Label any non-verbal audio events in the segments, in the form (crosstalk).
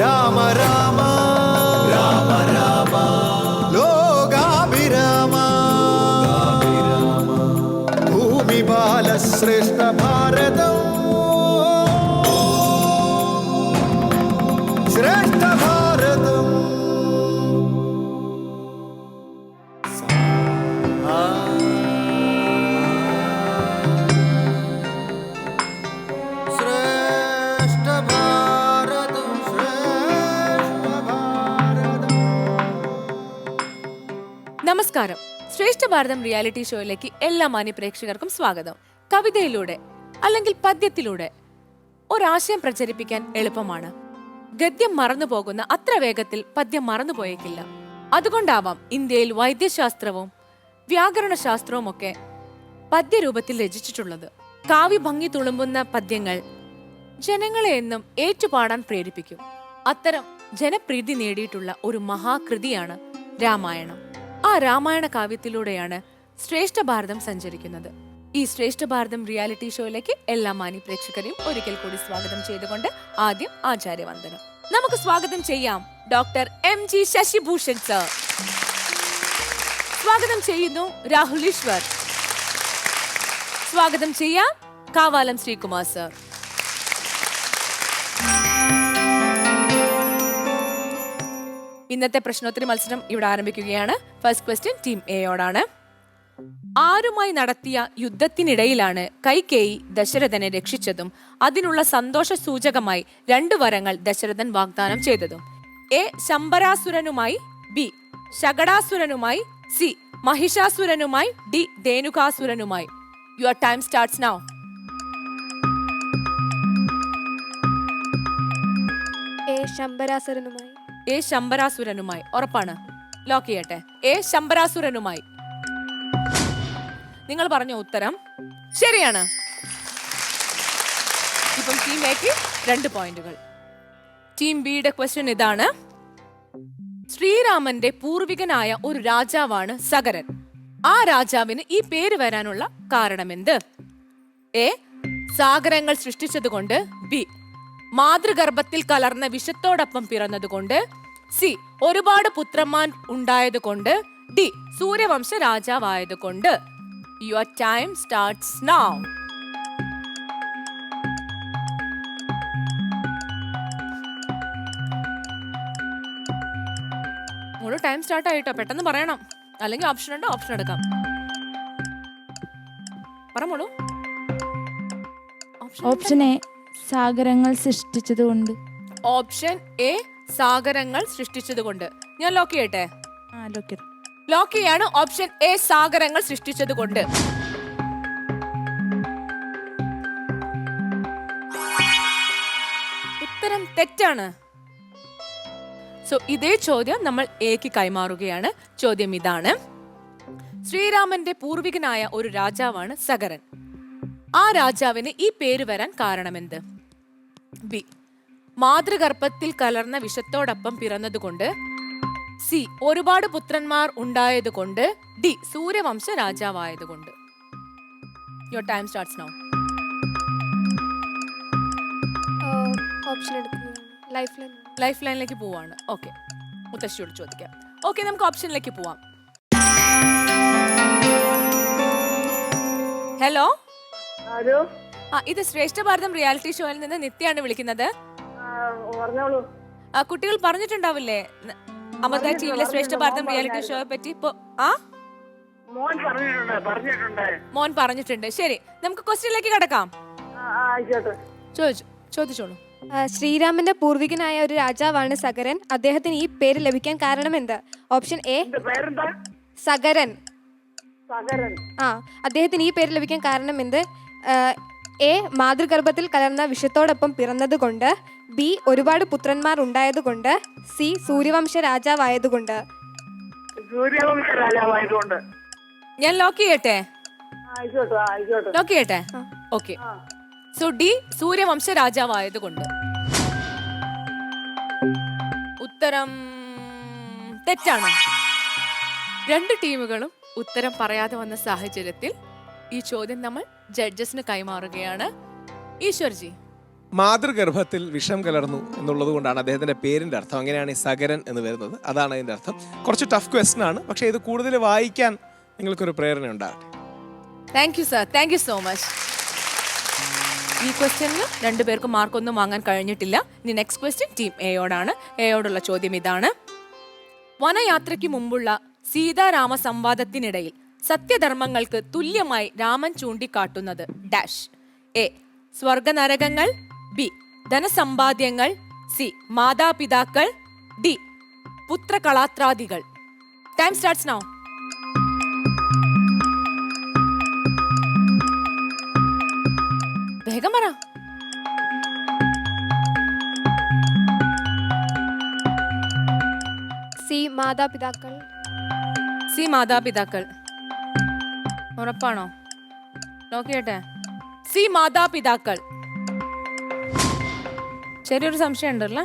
രാമ രാമ ഭാരതം reality ഷോയിലേക്ക് എല്ലാ മാന്യ പ്രേക്ഷകർക്കും സ്വാഗതം. കവിതയിലൂടെ അല്ലെങ്കിൽ പദ്യത്തിലൂടെ ഒരാശയം പ്രചരിപ്പിക്കാൻ എളുപ്പമാണ്. ഗദ്യം മറന്നു പോകുന്ന അത്ര വേഗത്തിൽ പദ്യം മറന്നുപോയേക്കില്ല അതുകൊണ്ടാവാം ഇന്ത്യയിൽ വൈദ്യശാസ്ത്രവും വ്യാകരണ ശാസ്ത്രവും ഒക്കെ പദ്യരൂപത്തിൽ രചിച്ചിട്ടുള്ളത്. കാവ്യഭംഗി തുളുമ്പുന്ന പദ്യങ്ങൾ ജനങ്ങളെ എന്നും ഏറ്റുപാടാൻ പ്രേരിപ്പിക്കും. അത്തരം ജനപ്രീതി നേടിയിട്ടുള്ള ഒരു മഹാകൃതിയാണ് രാമായണം. ആ രാമായണ കാവ്യത്തിലൂടെയാണ് ശ്രേഷ്ഠ ഭാരതം സഞ്ചരിക്കുന്നത്. ഈ ശ്രേഷ്ഠ ഭാരതം റിയാലിറ്റി ഷോയിലേക്ക് എല്ലാ മാനി പ്രേക്ഷകരെയും ഒരിക്കൽ കൂടി സ്വാഗതം ചെയ്തുകൊണ്ട് ആദ്യം ആചാര്യവന്ദനം. നമുക്ക് സ്വാഗതം ചെയ്യാം doctor M G Shashibhushan sir. സ്വാഗതം ചെയ്യുന്നു രാഹുൽ ഈശ്വർ. സ്വാഗതം ചെയ്യാം കാവാലം ശ്രീകുമാർ സർ. ഇന്നത്തെ പ്രശ്നോത്തരി മത്സരം ഇവിടെ ആരംഭിക്കുകയാണ്. ഫസ്റ്റ് ക്വസ്റ്റ്യൻ ടീം എയോടാണ് ആരുമായി നടത്തിയ യുദ്ധത്തിനിടയിലാണ് കൈകേയി ദശരഥനെ രക്ഷിച്ചതും അതിനുള്ള സന്തോഷ സൂചകമായി രണ്ട് വരങ്ങൾ ദശരഥൻ വാഗ്ദാനം ചെയ്തതും. എ ശമ്പരാസുരനുമായി ബി ശകടാസുരനുമായി സി മഹിഷാസുരനുമായി D ധേനുകാസുരനുമായി your time starts now A A ശമ്പരാസുരനുമായി. ഉറപ്പാണ്. ലോക്ക് ചെയ്യട്ടെ. എ ശമ്പരാസുരനുമായി. നിങ്ങൾ പറഞ്ഞ ഉത്തരം ശരിയാണ്. ഇപ്പം ടീം എക്ക് രണ്ട് പോയിന്റുകൾ ടീം ബിയുടെ ക്വസ്റ്റ്യൻ ഇതാണ്. ശ്രീരാമന്റെ പൂർവികനായ ഒരു രാജാവാണ് സഗരൻ. ആ രാജാവിന് ഈ പേര് വരാനുള്ള കാരണമെന്ത്? എ. സാഗരങ്ങൾ സൃഷ്ടിച്ചതുകൊണ്ട്. ബി. മാതൃഗർഭത്തിൽ കലർന്ന വിഷത്തോടൊപ്പം പിറന്നതുകൊണ്ട് സി ഒരുപാട് പുത്രന്മാർ ഉണ്ടായതുകൊണ്ട് ഡി സൂര്യവംശ രാജാവായതുകൊണ്ട്. യുവർ ടൈം സ്റ്റാർട്ട്സ് നൗ മോൾ ടൈം സ്റ്റാർട്ട് ആയിട്ടോ? പെട്ടെന്ന് പറയണം. അല്ലെങ്കിൽ ഓപ്ഷൻ ഉണ്ടോ? ഓപ്ഷൻ എടുക്കാം. പറ മോളു. Option A. സാഗരങ്ങൾ സൃഷ്ടിച്ചതുകൊണ്ട്. ഓപ്ഷൻ എ സാഗരങ്ങൾ സൃഷ്ടിച്ചതുകൊണ്ട്. ഞാൻ ലോക്ക് ചെയ്യട്ടെ? ആലോക്യം ലോക്ക് ചെയ്യാണ് ഓപ്ഷൻ എ സാഗരങ്ങൾ സൃഷ്ടിച്ചതുകൊണ്ട്. ഉത്തരം തെറ്റാണ്. സോ ഇതേ ചോദ്യം നമ്മൾ എക്ക് കൈമാറുകയാണ്. ചോദ്യം ഇതാണ്. ശ്രീരാമന്റെ പൂർവികനായ ഒരു രാജാവാണ് സഗരൻ. ആ രാജാവിന് ഈ പേര് വരാൻ കാരണമെന്ത്? ബി. മാതൃഗർഭത്തിൽ കലർന്ന വിഷത്തോടൊപ്പം പിറന്നതുകൊണ്ട് സി. ഒരുപാട് പുത്രന്മാർ ഉണ്ടായതുകൊണ്ട് ഡി. സൂര്യവംശ രാജാവായതുകൊണ്ട്. Your time starts now option lifeline life ലൈനിലേക്ക് പോവാണ്. ഓക്കെ മുത്തശ്ശിയോട് ചോദിക്കാം. ഓക്കെ നമുക്ക് ഓപ്ഷനിലേക്ക് പോവാം. ഹലോ ഹലോ ആ ഇത് ശ്രേഷ്ഠ ഭാരതം റിയാലിറ്റി ഷോയിൽ നിന്ന് നിത്യയാണ് വിളിക്കുന്നത്. ആ, പറഞ്ഞോളൂ. ആ, കുട്ടികൾ പറഞ്ഞിട്ടുണ്ടാവില്ലേ? ന- അമൃത ടിവിയിലെ ശ്രേഷ്ഠ ഭാരതം റിയാലിറ്റി ഷോയെ പറ്റി ഇപ്പൊ ആ? മോൻ പറഞ്ഞിട്ടുണ്ട് പറഞ്ഞിട്ടുണ്ട്. മോൻ പറഞ്ഞിട്ടുണ്ട്. ശരി നമുക്ക് ക്വസ്റ്റ്യനിലേക്ക് കിടക്കാം. ആ, ആ, ആയിക്കോട്ടെ. ചോദിച്ചു ചോദിച്ചോളൂ. ശ്രീരാമന്റെ പൂർവികനായ ഒരു രാജാവാണ് സകരൻ അദ്ദേഹത്തിന് ഈ പേര് ലഭിക്കാൻ കാരണം കാരണമെന്ത് ഓപ്ഷൻ എ എന്റെ പേരെന്താ? സഗരൻ. സകരൻ ആ അദ്ദേഹത്തിന് ഈ പേര് ലഭിക്കാൻ കാരണം എന്ത്? എ മാതൃഗർഭത്തിൽ കലർന്ന വിഷത്തോടൊപ്പം പിറന്നതുകൊണ്ട് ബി ഒരുപാട് പുത്രന്മാർ ഉണ്ടായതുകൊണ്ട് സി സൂര്യവംശ രാജാവായതുകൊണ്ട്. സൂര്യവംശ രാജാവായതുകൊണ്ട് ഞാൻ ലോക്ക് ചെയ്യട്ടെ? ആയിക്കോട്ടെ ആയിക്കോട്ടെ. ലോക്ക് ചെയ്യട്ടെ? ഓക്കെ. സോ ഡി സൂര്യവംശ രാജാവായതുകൊണ്ട്. ഉത്തരം തെറ്റാണ്. രണ്ട് ടീമുകളും ഉത്തരം പറയാതെ വന്ന സാഹചര്യത്തിൽ ഈ ചോദ്യം നമ്മൾ ജഡ്ജസിന് കൈമാറുകയാണ് ഈശ്വർജി. മാതൃഗർഭത്തിൽ വിഷം കലർന്നു എന്നുള്ളത് കൊണ്ടാണ് അദ്ദേഹത്തിന്റെ പേരിന്റെ അർത്ഥം. അങ്ങനെയാണ് ഈ സകരൻ എന്ന് വരുന്നത്. അതാണ് അതിന്റെ അർത്ഥം. കുറച്ച് ടഫ് ക്വസ്റ്റൻ ആണ്. പക്ഷേ ഇത് കൂടുതൽ വായിക്കാൻ നിങ്ങൾക്കൊരു പ്രേരണ ഉണ്ടാകട്ടെ. Thank you sir thank you so much ഈ ക്വസ്റ്റ്യനിൽ രണ്ടുപേർക്കും മാർക്കൊന്നും വാങ്ങാൻ കഴിഞ്ഞിട്ടില്ല. ഇനി നെക്സ്റ്റ് ക്വസ്റ്റ്യൻ ടീം എയോടാണ് എയോടുള്ള ചോദ്യം ഇതാണ്. വനയാത്രയ്ക്ക് മുമ്പുള്ള സീതാരാമ സംവാദത്തിനിടയിൽ സത്യധർമ്മങ്ങൾക്ക് തുല്യമായി രാമൻ ചൂണ്ടിക്കാട്ടുന്നത് ഡാഷ്. എ. സ്വർഗനരകങ്ങൾ. ബി. ധനസമ്പാദ്യങ്ങൾ. സി. മാതാപിതാക്കൾ. ഡി. പുത്രകളാത്രാദികൾ ടൈം സ്റ്റാർട്ട്സ് നൗ വേഗം പറ. സി. മാതാപിതാക്കൾ. സി. മാതാപിതാക്കൾ. ഉറപ്പാണോ? നോക്കിയട്ടെ. സി മാതാപിതാക്കൾ. ചെറിയൊരു സംശയം ഉണ്ടല്ലേ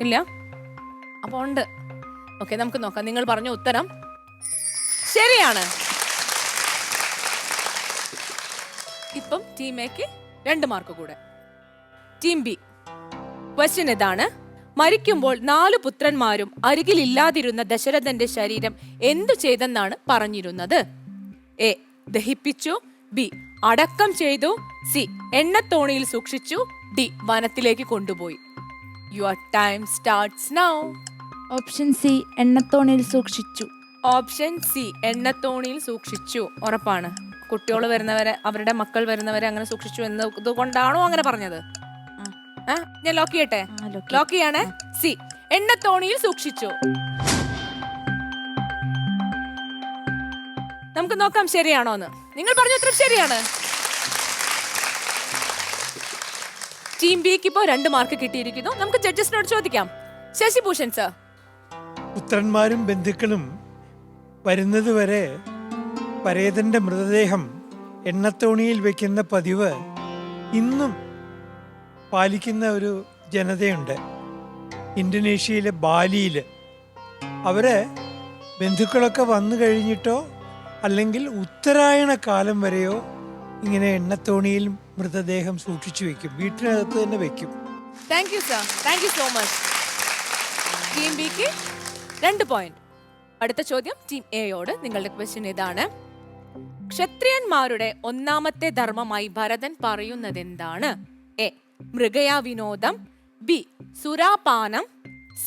ഇല്ല? അപ്പോൾ ഉണ്ട്. ഓക്കെ നമുക്ക് നോക്കാം. നിങ്ങൾ പറഞ്ഞ ഉത്തരം. ശരിയാണ്. ഇപ്പം ടീം എക്ക് രണ്ട് മാർക്ക് കൂടെ. ടീം ബി ക്വസ്റ്റ്യൻ ഇതാണ്. മരിക്കുമ്പോൾ നാല് പുത്രന്മാരും അരികിലില്ലാതിരുന്ന ദശരഥന്റെ ശരീരം എന്തു ചെയ്തെന്നാണ് പറഞ്ഞിരുന്നത്? എ ദഹിപ്പിച്ചു. ബി അടക്കം ചെയ്തു. സി എണ്ണത്തോണിയിൽ സൂക്ഷിച്ചു. ഡി വനത്തിലേക്ക് കൊണ്ടുപോയി. Your time starts now option C എണ്ണത്തോണിയിൽ സൂക്ഷിച്ചു. ഓപ്ഷൻ സി എണ്ണത്തോണിയിൽ സൂക്ഷിച്ചു. ഉറപ്പാണ്. കുട്ടികൾ വരുന്നവരെ അവരുടെ മക്കൾ വരുന്നവരെ അങ്ങനെ സൂക്ഷിച്ചു എന്നത് കൊണ്ടാണോ അങ്ങനെ പറഞ്ഞത്? ഞാൻ ലോക്ക് ചെയ്യട്ടെ? ലോക്ക് ചെയ്യാണ്? സി എണ്ണത്തോണിയിൽ സൂക്ഷിച്ചു. നമുക്ക് നോക്കാം ശരിയാണോ എന്ന് നിങ്ങൾ പറഞ്ഞ ഉത്തരം ശരിയാണ്. ടീം ബിക്ക് ഇപ്പോൾ രണ്ട് മാർക്ക് കിട്ടിയിരിക്കുന്നു. നമുക്ക് ജഡ്ജസിനോട് ചോദിക്കാം. ശശിഭൂഷൺ സർ പുത്രന്മാരും ബന്ധുക്കളും വരുന്നതുവരെ പരേതന്റെ മൃതദേഹം എണ്ണത്തോണിയിൽ വെക്കുന്ന പതിവ് ഇന്നും പാലിക്കുന്ന ഒരു ജനതയുണ്ട്. ഇന്തോനേഷ്യയിലെ ബാലിയിൽ അവരെ ബന്ധുക്കളൊക്കെ വന്നു കഴിഞ്ഞിട്ടോ അല്ലെങ്കിൽ ഉത്തരായണ കാലം വരെയോ ഇങ്ങനെ എണ്ണത്തോണിയിൽ മൃതദേഹം സൂക്ഷിച്ചു വെക്കും. വീട്ടിനകത്ത് തന്നെ വെക്കും. Thank you sir thank you so much team ബിക്ക് രണ്ട് പോയിന്റ് അടുത്ത ചോദ്യം ടീം എയോട് നിങ്ങളുടെ ക്വസ്റ്റ്യൻ ഇതാണ്. ക്ഷത്രിയന്മാരുടെ ഒന്നാമത്തെ ധർമ്മമായി ഭരതൻ പറയുന്നത് എന്താണ് എ മൃഗയാ വിനോദം ബി സുരാപാനം.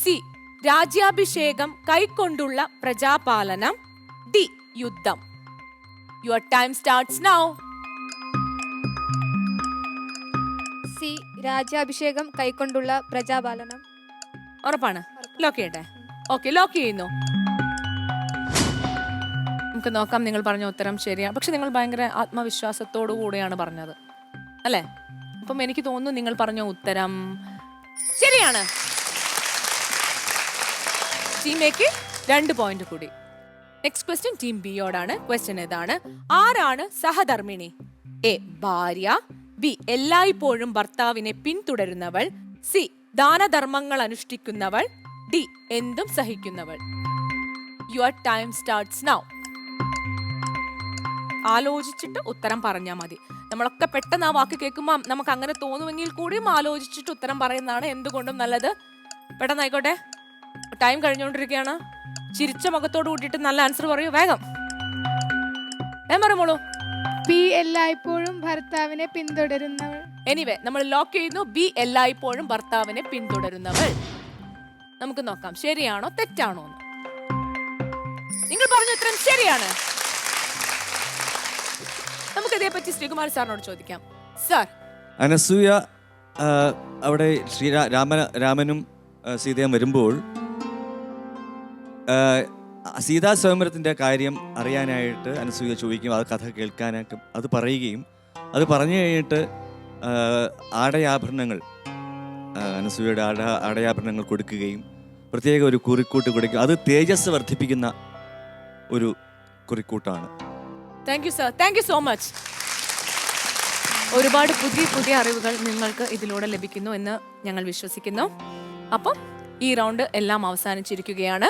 സി രാജ്യാഭിഷേകം കൈക്കൊണ്ടുള്ള പ്രജാപാലനം. ഡി യുദ്ധം. Your time starts now C. രാജ്യാഭിഷേകം കൈക്കൊണ്ടുള്ള പ്രജാപാലനം. ഉറപ്പാണ്. ലോക്ക് ചെയ്യട്ടെ? ഓക്കെ ലോക്ക് ചെയ്യുന്നു. നമുക്ക് നോക്കാം നിങ്ങൾ പറഞ്ഞ ഉത്തരം ശരിയാണ് പക്ഷെ നിങ്ങൾ ഭയങ്കര ആത്മവിശ്വാസത്തോടു കൂടെയാണ് പറഞ്ഞത്. അല്ലേ? അപ്പം എനിക്ക് തോന്നുന്നു നിങ്ങൾ പറഞ്ഞ ഉത്തരം ശരിയാണ്. ടീമേക്ക് രണ്ട് പോയിന്റ് കൂടി. നെക്സ്റ്റ് ക്വസ്റ്റ്യൻ ടീം ബിയോടാണ് ക്വസ്റ്റ്യൻ ഇതാണ് ആരാണ് സഹധർമ്മിണി? എ ഭാര്യ. ബി എല്ലായ്പ്പോഴും ഭർത്താവിനെ പിന്തുടരുന്നവൾ. സി ദാനധർമ്മങ്ങൾ അനുഷ്ഠിക്കുന്നവൾ. ഡി എന്തും സഹിക്കുന്നവൾ. യുവർ ടൈം സ്റ്റാർട്ട്സ് നൗ ആലോചിച്ചിട്ട് ഉത്തരം പറഞ്ഞാൽ മതി. നമ്മളൊക്കെ പെട്ടെന്ന് ആ വാക്ക് കേൾക്കുമ്പോൾ നമുക്ക് അങ്ങനെ തോന്നുമെങ്കിൽ കൂടിയും ആലോചിച്ചിട്ട് ഉത്തരം പറയുന്നതാണ് എന്തുകൊണ്ടും നല്ലത്. പെട്ടെന്ന് ആയിക്കോട്ടെ ടൈം കഴിഞ്ഞുകൊണ്ടിരിക്കുകയാണ്. ചിരിച്ച മുഖത്തോട് കൂട്ടിയിട്ട് നല്ല ആൻസർ പറയൂ വേഗം. വേഗം പറയുമോളൂ ബി എല്ലായ്പ്പോഴും ഭർത്താവിനെ പിന്തുടരുന്നവൾ. എനിവേ നമ്മൾ ലോക്ക് ചെയ്യുന്നു. ബി എല്ലായ്പ്പോഴും ഭർത്താവിനെ പിന്തുടരുന്നവൾ. നമുക്ക് നോക്കാം ശരിയാണോ തെറ്റാണോ എന്ന്. നിങ്ങൾ പറഞ്ഞ ഉത്തരം ശരിയാണ്. നമുക്ക് ഇതേപ്പറ്റി ശ്രീകുമാർ സാറിനോട് ചോദിക്കാം. സാർ അനസൂയ അവിടെ ശ്രീ രാമ രാമനും സീതയും വരുമ്പോൾ സീതാ സ്വയംവരത്തിന്റെ കാര്യം അറിയാനായിട്ട് അനസൂയ ചോദിക്കും അത് കഥ കേൾക്കാനായിട്ട് അത് പറയുകയും അത് പറഞ്ഞു കഴിഞ്ഞിട്ട് ആടയാഭരണങ്ങൾ അനസൂയയുടെ ആട ആടയാഭരണങ്ങൾ കൊടുക്കുകയും പ്രത്യേക ഒരു കുറിക്കൂട്ട് കൊടുക്കുക അത് തേജസ് വർദ്ധിപ്പിക്കുന്ന ഒരു കുറിക്കൂട്ടാണ്. Thank you sir thank you so much ഒരുപാട് പുതിയ പുതിയ അറിവുകൾ നിങ്ങൾക്ക് ഇതിലൂടെ ലഭിക്കുന്നു എന്ന് ഞങ്ങൾ വിശ്വസിക്കുന്നു. അപ്പം ഈ റൗണ്ട് എല്ലാം അവസാനിച്ചിരിക്കുകയാണ്.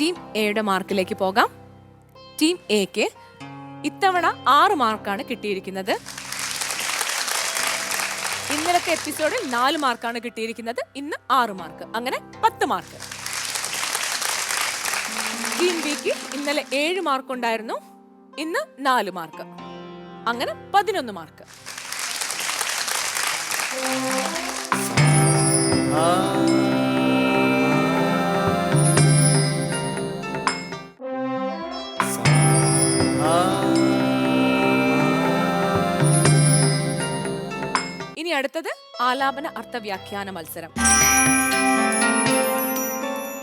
ടീം എയുടെ മാർക്കിലേക്ക് പോകാം. ടീം എക്ക് ഇത്തവണ ആറ് മാർക്കാണ് കിട്ടിയിരിക്കുന്നത്. ഇന്നലത്തെ എപ്പിസോഡിൽ നാല് മാർക്കാണ് കിട്ടിയിരിക്കുന്നത്. ഇന്ന് ആറ് മാർക്ക്. അങ്ങനെ പത്ത് മാർക്ക്. ടീം ബിക്ക് ഇന്നലെ ഏഴ് മാർക്ക് ഉണ്ടായിരുന്നു ഇന്ന് നാല് മാർക്ക്. അങ്ങനെ പതിനൊന്ന് മാർക്ക്. ഇനി അടുത്തത് ആലാപന അർത്ഥവ്യാഖ്യാന മത്സരം.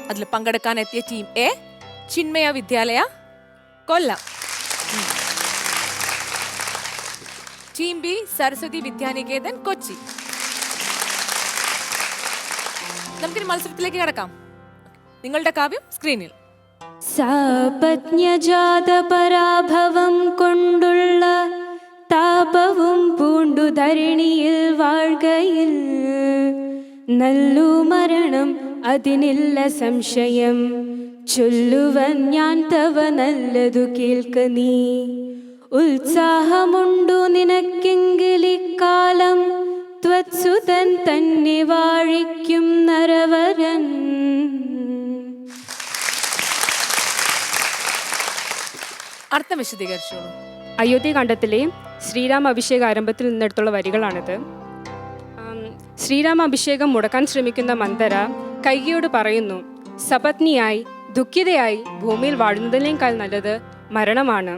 അതിൽ പങ്കെടുക്കാൻ എത്തിയ team A Chinmaya Vidyalaya Kollam. Team B Saraswati Vidyaniketan Kochi. നമുക്കിനി മത്സരത്തിലേക്ക് കിടക്കാം. നിങ്ങളുടെ കാവ്യം സ്ക്രീനിൽ സാപജ്ഞജാതപരാഭവം കൊണ്ടുള്ള താപവും ധരണിയിൽ വാഴ്കയിൽ നല്ലു മരണം അതിനില്ല സംശയം. ചൊല്ലുവൻ ഞാൻ തവ നല്ലതു കേൾക്ക നീ. ഉത്സാഹമുണ്ടു നിനക്കെങ്കിലിക്കാലം ത്വത്സുതൻ തന്നെ വാഴിക്കും നരവരൻ. അർത്ഥം അയോധ്യ അയോധ്യകാന്ഡത്തിലെ ശ്രീരാമ അഭിഷേക ആരംഭത്തിൽ നിന്നെടുത്തുള്ള വരികളാണിത്. ശ്രീരാമ അഭിഷേകം മുടക്കാൻ ശ്രമിക്കുന്ന മന്ദര കൈകയോട് പറയുന്നു സപത്നിയായി ദുഃഖിതയായി ഭൂമിയിൽ വാഴുന്നതിനേക്കാൾ നല്ലത് മരണമാണ്.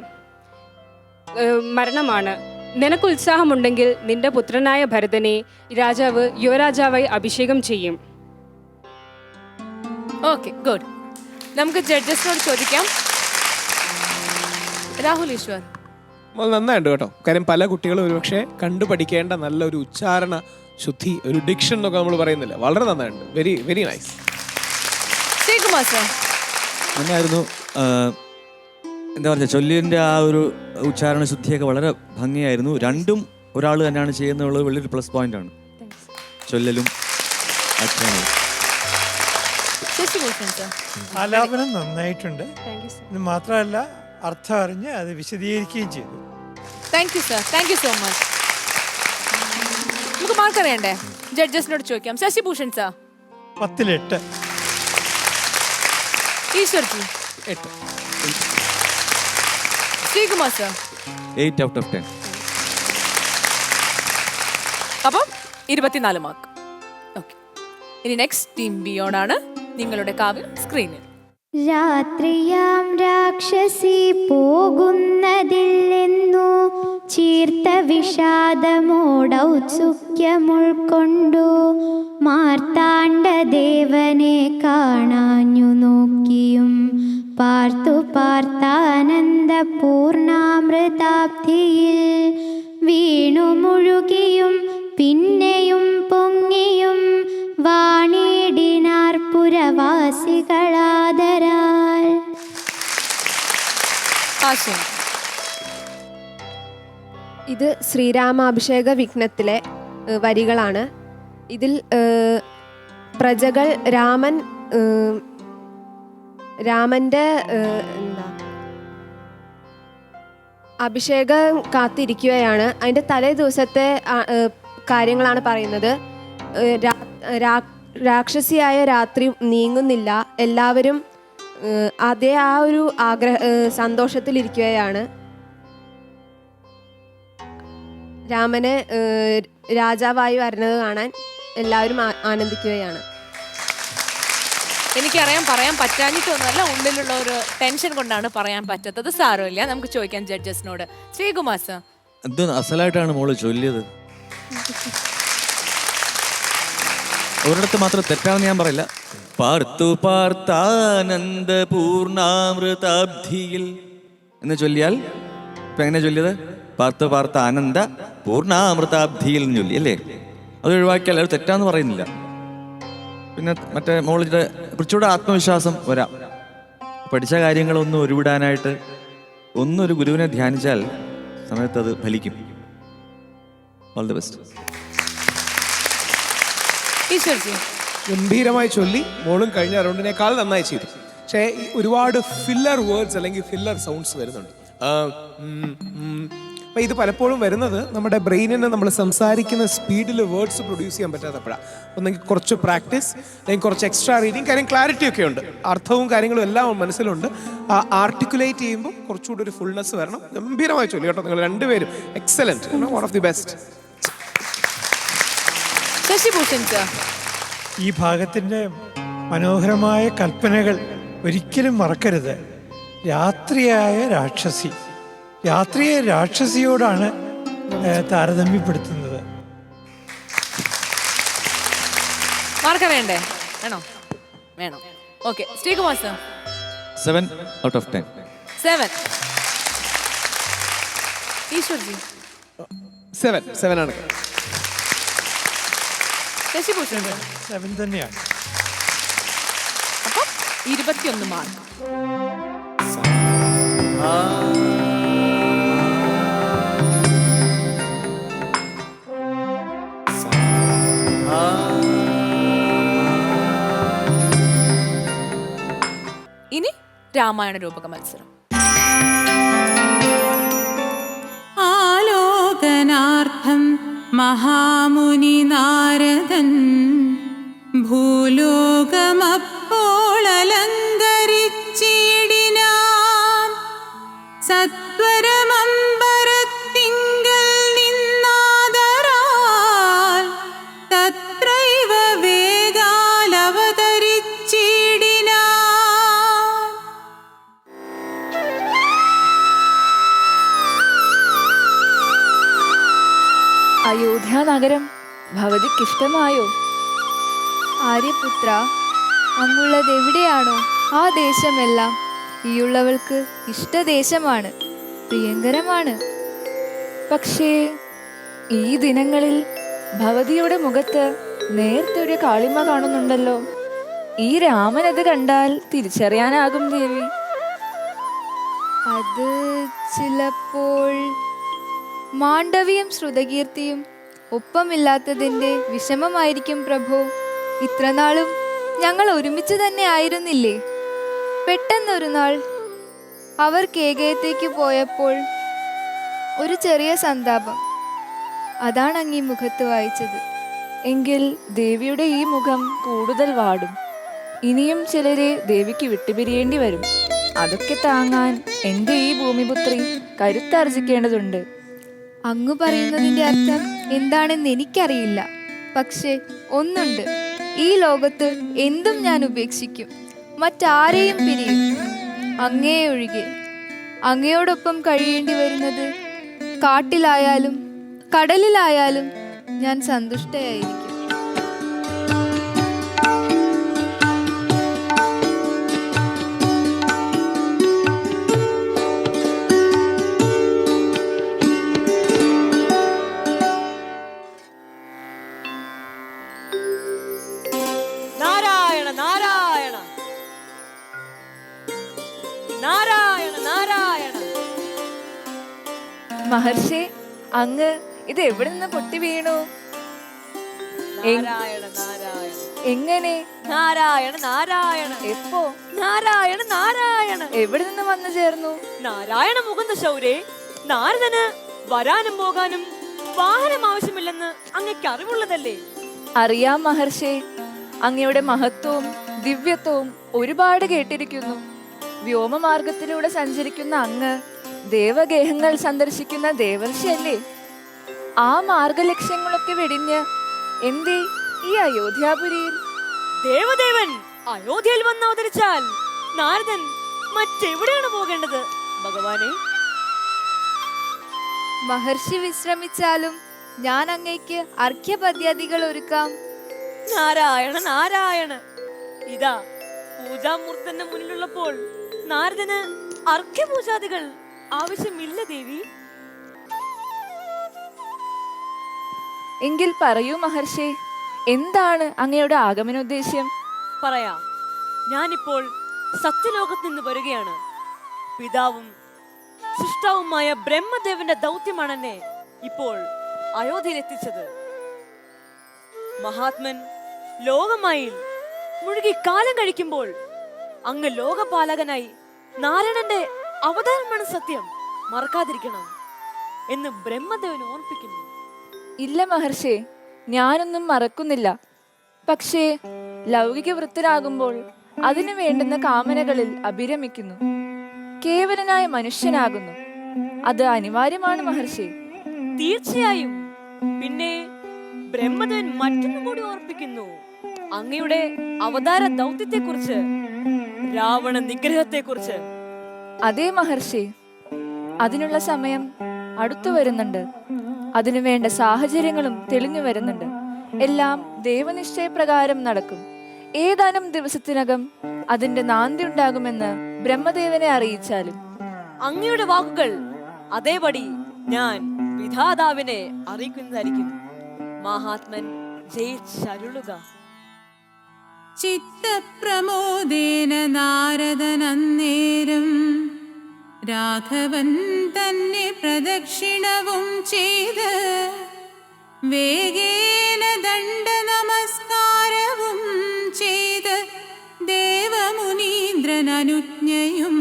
മരണമാണ്. നിനക്ക് ഉത്സാഹമുണ്ടെങ്കിൽ നിന്റെ പുത്രനായ ഭരതനെ രാജാവ് യുവരാജാവായി അഭിഷേകം ചെയ്യും. ഓക്കെ ഗുഡ് നമുക്ക് ജഡ്ജസിനോട് ചോദിക്കാം. രാഹുൽ ഈശ്വർ. നന്നായിട്ടുണ്ട് കേട്ടോ. കാര്യം പല കുട്ടികളും ഒരുപക്ഷെ കണ്ടു പഠിക്കേണ്ട നല്ലൊരു ഉച്ചാരണ ശുദ്ധി ഒരു ഡിക്ഷൻ എന്നൊക്കെ നമ്മൾ പറയുന്നില്ല. വളരെ നന്നായിട്ടുണ്ട്. വെരി വെരി നൈസ് അങ്ങനെയായിരുന്നു സർ നന്നായിരുന്നു. എന്താ പറയുക ചൊല്ലിന്റെ ആ ഒരു ഉച്ചാരണ ശുദ്ധിയൊക്കെ വളരെ ഭംഗിയായിരുന്നു. രണ്ടും ഒരാൾ തന്നെയാണ് ചെയ്യുന്നുള്ളത് വലിയൊരു പ്ലസ് പോയിന്റ് ആണ്. ചൊല്ലലും ആലാപനം നന്നായിട്ടുണ്ട്. താങ്ക് സർ ഇത് മാത്രമല്ല അർത്ഥം അറിഞ്ഞ് അത് വിശദീകരിക്കുകയും ചെയ്തു. Thank you sir thank you so much നമുക്ക് മാർക്ക് അറിയണ്ടേ? ജഡ്ജസിനോട് ചോദിക്കാം. ശശിഭൂഷൺ സർ പത്തിലെട്ട്. ഈശ്വർജി. എട്ട്. Sreekumar sir eight out of ten അപ്പം ഇരുപത്തിനാല് മാർക്ക് ഓക്കെ ഇനി നെക്സ്റ്റ് ടീം ബിയോണാണ് നിങ്ങളുടെ കാവ്യം സ്ക്രീനിൽ രാത്രിയാം രാക്ഷസി പോകുന്നതില്ലെന്നു ചീർത്ത വിഷാദമോടൗത്സുഖ്യമുൾക്കൊണ്ടു മാർത്താണ്ഡദേവനെ കാണാഞ്ഞു നോക്കിയും പാർത്തു പാർത്താനന്ദ പൂർണാമൃതാബ്ധിയിൽ വീണു മുഴുകിയും പിന്നെയും പൊങ്ങിയും വാണിടിനാർ ആശയം ഇത് ശ്രീരാമാഭിഷേക വിഘ്നത്തിലെ വരികളാണ്. ഇതിൽ പ്രജകൾ രാമൻ രാമന്റെ എന്താ അഭിഷേകം കാത്തിരിക്കുകയാണ്. അതിന്റെ തലേ ദിവസത്തെ കാര്യങ്ങളാണ് പറയുന്നത്. രാക്ഷസിയായ രാത്രി നീങ്ങുന്നില്ല. എല്ലാവരും അതേ ആ ഒരു ആഗ്രഹ സന്തോഷത്തിലിരിക്കുകയാണ്. രാമന് രാജാവായി വരുന്നത് കാണാൻ എല്ലാവരും ആനന്ദിക്കുകയാണ്. എനിക്കറിയാം പറയാൻ പറ്റാഞ്ഞിട്ടൊന്നുമല്ല ഉള്ളിലുള്ള ഒരു ടെൻഷൻ കൊണ്ടാണ് പറയാൻ പറ്റാത്തത്. സാരമില്ല നമുക്ക് ചോദിക്കാം ജഡ്ജസിനോട്. ശ്രീകുമാർ സർ. എന്ത് അസലായിട്ടാണ് മോൾ ചൊല്ലിയത്? (laughs) ഒരിടത്ത് മാത്രം തെറ്റാണെന്ന് ഞാൻ പറയില്ല. പാർത്തു പാർത്താനന്ദ പൂർണാമൃതാബ്ധിയിൽ. എന്ന് ചൊല്ലിയാൽ? ഇപ്പൊ എങ്ങനെ ചൊല്ലിയത്? പാർത്തു പാർത്ത ആനന്ദ പൂർണാമൃതാബ്ധിയിൽ എന്ന് ചൊല്ലി അല്ലേ? അത് ഒഴിവാക്കിയാൽ അത് തെറ്റാന്ന് പറയുന്നില്ല. പിന്നെ മറ്റേ മോളിന്റെ കുറച്ചുകൂടെ ആത്മവിശ്വാസം വരാം. പഠിച്ച കാര്യങ്ങളൊന്നും ഒരുവിടാനായിട്ട് ഒന്നൊരു ഗുരുവിനെ ധ്യാനിച്ചാൽ സമയത്ത് അത് ഫലിക്കും. ഓൾ ദി ബെസ്റ്റ് ഈശ്വർജി ഗംഭീരമായി ചൊല്ലി മോളും കഴിഞ്ഞ റൗണ്ടിനേക്കാൾ നന്നായി ചെയ്തു. പക്ഷേ ഒരുപാട് ഫില്ലർ വേർഡ്സ് അല്ലെങ്കിൽ ഫില്ലർ സൗണ്ട്സ് വരുന്നുണ്ട്. അപ്പം. ഇത് പലപ്പോഴും വരുന്നത് നമ്മുടെ ബ്രെയിനിന് നമ്മൾ സംസാരിക്കുന്ന സ്പീഡിൽ വേർഡ്സ് പ്രൊഡ്യൂസ് ചെയ്യാൻ പറ്റാത്തപ്പോഴാണ് ഒന്നെങ്കിൽ കുറച്ച് പ്രാക്ടീസ് അല്ലെങ്കിൽ കുറച്ച് എക്സ്ട്രാ റീഡിങ് കാര്യം ക്ലാരിറ്റി ഒക്കെ ഉണ്ട്. അർത്ഥവും കാര്യങ്ങളും എല്ലാം മനസ്സിലുണ്ട്. ആർട്ടിക്കുലേറ്റ് ചെയ്യുമ്പോൾ കുറച്ചുകൂടി ഒരു ഫുൾനെസ് വരണം. ഗംഭീരമായി ചൊല്ലി കേട്ടോ നിങ്ങൾ രണ്ടുപേരും. Excellent one of the best Shashibhushan sir ഈ ഭാഗത്തിന്റെ മനോഹരമായ കൽപ്പനകൾ ഒരിക്കലും മറക്കരുത്. രാത്രിയായ രാക്ഷസി. രാത്രിയെ രാക്ഷസിയോടാണ് താരതമ്യപ്പെടുത്തുന്നത്. മാർക്ക വേണ്ടേ വേണോ? വേണം? Okay Sreekumar sir seven out of ten. Seven. Ishwarji. Seven seven ആണ് ശശിഭൂഷൺ സെവൻ തന്നെയാണ്. അപ്പം ഇരുപത്തിയൊന്ന് മാർക്ക്. ഇനി രാമായണ രൂപക മത്സരം. ആലോകനാർത്ഥം മഹാമുനി ഭവതിക്കിഷ്ടമായോ ആര്യപുത്ര അങ്ങുള്ളത് എവിടെയാണോ ആ ദേശമെല്ലാം ഈയുള്ളവൾക്ക് ഇഷ്ടദേശമാണ് പ്രിയങ്കരമാണ്. പക്ഷേ ഈ ദിനങ്ങളിൽ ഭവതിയുടെ മുഖത്ത് നേർത്തൊരു കാളിമ കാണുന്നുണ്ടല്ലോ. ഈ രാമൻ അത് കണ്ടാൽ തിരിച്ചറിയാനാകും ദേവി. അത് ചിലപ്പോൾ മാണ്ഡവിയും ശ്രുതകീർത്തിയും ഒപ്പമില്ലാത്തതിന്റെ വിഷമമായിരിക്കും പ്രഭു. ഇത്രനാളും ഞങ്ങൾ ഒരുമിച്ച് തന്നെ ആയിരുന്നില്ലേ? പെട്ടെന്നൊരു നാൾ അവർ കേകയത്തേക്ക് പോയപ്പോൾ ഒരു ചെറിയ സന്താപം. അതാണ് അങ്ങീ മുഖത്ത് വായിച്ചത്. എങ്കിൽ ദേവിയുടെ ഈ മുഖം കൂടുതൽ വാടും. ഇനിയും ചിലരെ ദേവിക്ക് വിട്ടുപിരിയേണ്ടി വരും. അതൊക്കെ താങ്ങാൻ എന്റെ ഈ ഭൂമിപുത്രി കരുത്താർജിക്കേണ്ടതുണ്ട്. അങ്ങ് പറയുന്നതിന്റെ അർത്ഥം എന്താണെന്ന് എനിക്കറിയില്ല. പക്ഷേ ഒന്നുണ്ട്. ഈ ലോകത്ത് എന്തും ഞാൻ ഉപേക്ഷിക്കും. മറ്റാരെയും പിരിയും. അങ്ങേ ഒഴികെ. അങ്ങയോടൊപ്പം കഴിയേണ്ടി വരുന്നത് കാട്ടിലായാലും കടലിലായാലും ഞാൻ സന്തുഷ്ടയായിരിക്കും. മഹർഷി അങ്ങ് ഇത് എവിടെ നിന്ന് പൊട്ടി വീണു? നാരായണ നാരായണ. എങ്ങനെ? നാരായണ നാരായണ. എപ്പോ? നാരായണ നാരായണ. എവിടെ നിന്ന് വന്നു ചേർന്നു? നാരായണ മുകുന്ദ ശൗരേ നാരദന് വരാനും പോകാനും വാഹനം ആവശ്യമില്ലെന്ന് അങ്ങക്ക് അറിവുള്ളതല്ലേ? അറിയാം മഹർഷി. അങ്ങയുടെ മഹത്വവും ദിവ്യത്വവും ഒരുപാട് കേട്ടിരിക്കുന്നു. വ്യോമമാർഗത്തിലൂടെ സഞ്ചരിക്കുന്ന അങ്ങ് ദേവഗേഹങ്ങൾ സന്ദർശിക്കുന്ന ദേവർഷിയല്ലേ? ആ മാർഗലക്ഷ്യങ്ങളൊക്കെ വെടിഞ്ഞ് എന്തേ ഈ അയോധ്യാപുരിയിൽ? ദേവദേവൻ അയോധ്യയിൽ വന്ന് അവതരിച്ചാൽ നാരദൻ മറ്റെവിടെയാണ് പോകേണ്ടത്? ഭഗവാനെ? മഹർഷി വിശ്രമിച്ചാലും ഞാൻ അങ്ങേക്ക് അർഘ്യപദ്യാദികൾ ഒരുക്കാം. നാരായണ നാരായണ. ഇതാ പൂജാമൂർത്തന്റെ മുന്നിലുള്ളപ്പോൾ നാരദന് അർഘ്യപൂജാദികൾ ആവശ്യമില്ല ദേവി. എങ്കിൽ പറയൂ മഹർഷി എന്താണ് അങ്ങയുടെ ആഗമനോദ്ദേശ്യം? പറയാം. ഞാനിപ്പോൾ സത്യലോകത്ത് നിന്ന് വരികയാണ്. പിതാവും സൃഷ്ടാവുമായ ബ്രഹ്മദേവന്റെ ദൗത്യമാണ് എന്നെ ഇപ്പോൾ അയോധ്യയിൽ എത്തിച്ചത് മഹാത്മൻ ലോകമായി മുഴുകി കാലം കഴിക്കുമ്പോൾ അങ്ങ് ലോകപാലകനായി നാരായണന്റെ അവതാരമാണ് സത്യം. മറക്കാതിരിക്കണം എന്ന് ബ്രഹ്മദേവൻ ഓർപ്പിക്കുന്നു. ഇല്ല മഹർഷി ഞാനൊന്നും മറക്കുന്നില്ല. പക്ഷേ ലൗകിക വൃത്തരാകുമ്പോൾ അതിനു വേണ്ടുന്ന കാമനകളിൽ അഭിരമിക്കുന്നു. കേവലനായ മനുഷ്യനാകുന്നു. അത് അനിവാര്യമാണ് മഹർഷി. തീർച്ചയായും. പിന്നെ ബ്രഹ്മദേവൻ മറ്റൊന്നും കൂടി ഓർപ്പിക്കുന്നു. അങ്ങയുടെ അവതാര ദൗത്യത്തെക്കുറിച്ച് രാവണ നിഗ്രഹത്തെക്കുറിച്ച്. അതേ മഹർഷി അതിനുള്ള സമയം അടുത്തു വരുന്നുണ്ട്. അതിനു വേണ്ട സാഹചര്യങ്ങളും തെളിഞ്ഞു വരുന്നുണ്ട്. എല്ലാം ദൈവനിശ്ചയപ്രകാരം നടക്കും. ഏതാനും ദിവസത്തിനകം അതിന്റെ നാന്തി ഉണ്ടാകുമെന്ന് ബ്രഹ്മദേവനെ അറിയിച്ചാലും. അങ്ങയുടെ വാക്കുകൾ അതേപടി ഞാൻ വിധാതാവിനെ അറിയിക്കുന്നതായിരിക്കും. മഹാത്മൻ ജയിച്ചരുളുക. ചിത്തപ്രമോദേന നാരദനന്നേരം. രാഘവൻ തന്നെ പ്രദക്ഷിണവും ചെയ്ത് വേഗേന ദണ്ഡ നമസ്കാരവും ചെയ്ത് ദേവമുനീന്ദ്രൻ അനുജ്ഞയും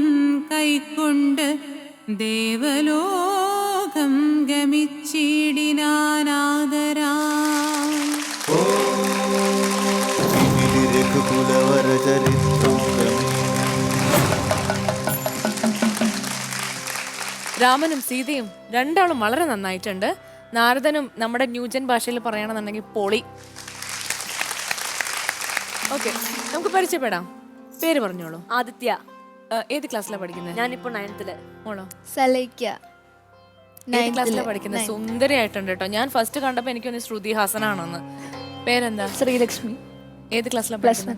കൈക്കൊണ്ട് ദേവലോകം ഗമിച്ചിടിനാനാദരാ. രഘുകുലവരചരിത്രം രാമനും സീതയും രണ്ടാളും വളരെ നന്നായിട്ടുണ്ട്. നാരദനും നമ്മുടെ ന്യൂജൻ ഭാഷയിൽ പറയണമെന്നുണ്ടെങ്കിൽ പൊളി. ഓക്കെ നമുക്ക് പരിചയപ്പെടാം. പേര് പറഞ്ഞോളൂ. ആദിത്യ. ഏഹ്, ഏത് ക്ലാസ്സിലാണ് പഠിക്കുന്നത്? ഞാനിപ്പോ നയൻത്തിൽ ഓണോ സലൈക്ക. ഏത് ക്ലാസ്സിലാണ് പഠിക്കുന്നത്? സുന്ദരിയായിട്ടുണ്ട് കേട്ടോ. ഞാൻ ഫസ്റ്റ് കണ്ടപ്പോൾ എനിക്കൊന്ന് ശ്രുതി ഹാസനാണെന്ന്. പേരെന്താ? ശ്രീലക്ഷ്മി. ഏത് ക്ലാസ്സിലാണ് പഠിക്കുന്നത്?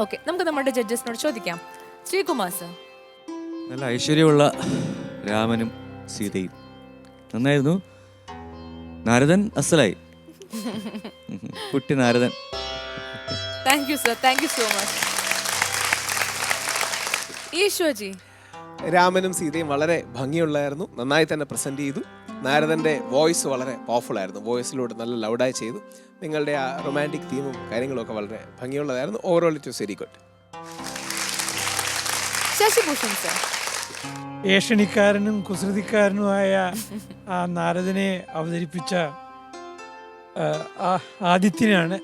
ഓക്കെ നമുക്ക് നമ്മുടെ ജഡ്ജസിനോട് ചോദിക്കാം. ശ്രീകുമാർ സർ. നല്ല ഐശ്വര്യമുള്ള രാമനും സീതയും. നന്നായിരുന്നു. നാരദൻ അസലായി. കുട്ടി Naradan. Thank you sir thank you so much Ishoji. രാമനും സീതയും വളരെ ഭംഗിയുള്ളായിരുന്നു നന്നായി തന്നെ പ്രസന്റ് ചെയ്തു. നാരദന്റെ വോയിസ് വളരെ പവർഫുൾ ആയിരുന്നു. വോയിസിലൂടെ നല്ല ലൗഡായി ചെയ്തു. നിങ്ങളുടെ ആ റൊമാന്റിക് തീമും കാര്യങ്ങളൊക്കെ വളരെ ഭംഗിയുള്ളതായിരുന്നു. Overall it was very good Shashibhushan sir ഏഷണിക്കാരനും കുസൃതിക്കാരനുമായ ആ നാരദനെ അവതരിപ്പിച്ച ആ, ആദിത്യനാണ്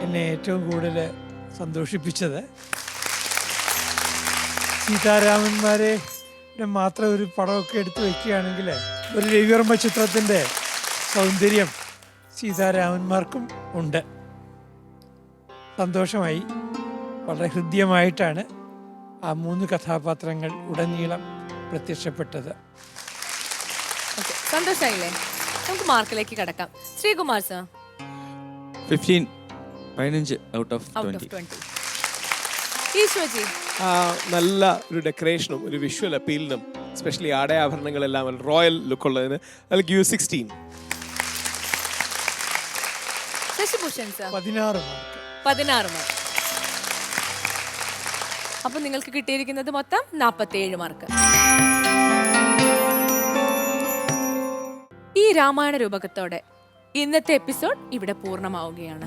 എന്നെ ഏറ്റവും കൂടുതൽ സന്തോഷിപ്പിച്ചത്. സീതാരാമന്മാരെ മാത്രം ഒരു പടമൊക്കെ എടുത്തു വയ്ക്കുകയാണെങ്കിൽ ഒരു രവിവർമ്മ ചിത്രത്തിന്റെ സൗന്ദര്യം സീതാരാമന്മാർക്കും ഉണ്ട്. സന്തോഷമായി വളരെ ഹൃദ്യമായിട്ടാണ് ആ മൂന്ന് കഥാപാത്രങ്ങൾ ഉടനീളം പ്രത്യക്ഷപ്പെട്ടത്. ഓക്കെ സന്തോഷമായില്ലേ നമുക്ക് മാർക്കിലേക്ക് കടക്കാം. ശ്രീകുമാർ സർ. ഫിഫ്റ്റീൻ പതിനഞ്ച് ഔട്ട് ഓഫ് ട്വന്റി നല്ല ഒരു ഡെക്കറേഷനും ഒരു വിഷ്വൽ അപ്പീലിനും എസ്പെഷ്യലി ആടയാഭരണങ്ങളെല്ലാം റോയൽ ലുക്കുള്ളതിന് അതിൽ യു സിക്സ്റ്റീൻ ശശിഭൂഷൺ സർ. പതിനാറ് മാർക്ക് പതിനാറ് മാർക്ക് അപ്പൊ നിങ്ങൾക്ക് കിട്ടിയിരിക്കുന്നത് മൊത്തം നാൽപ്പത്തിയേഴ് മാർക്ക് ഈ രാമായണ രൂപകത്തോടെ ഇന്നത്തെ എപ്പിസോഡ് ഇവിടെ പൂർണമാവുകയാണ്.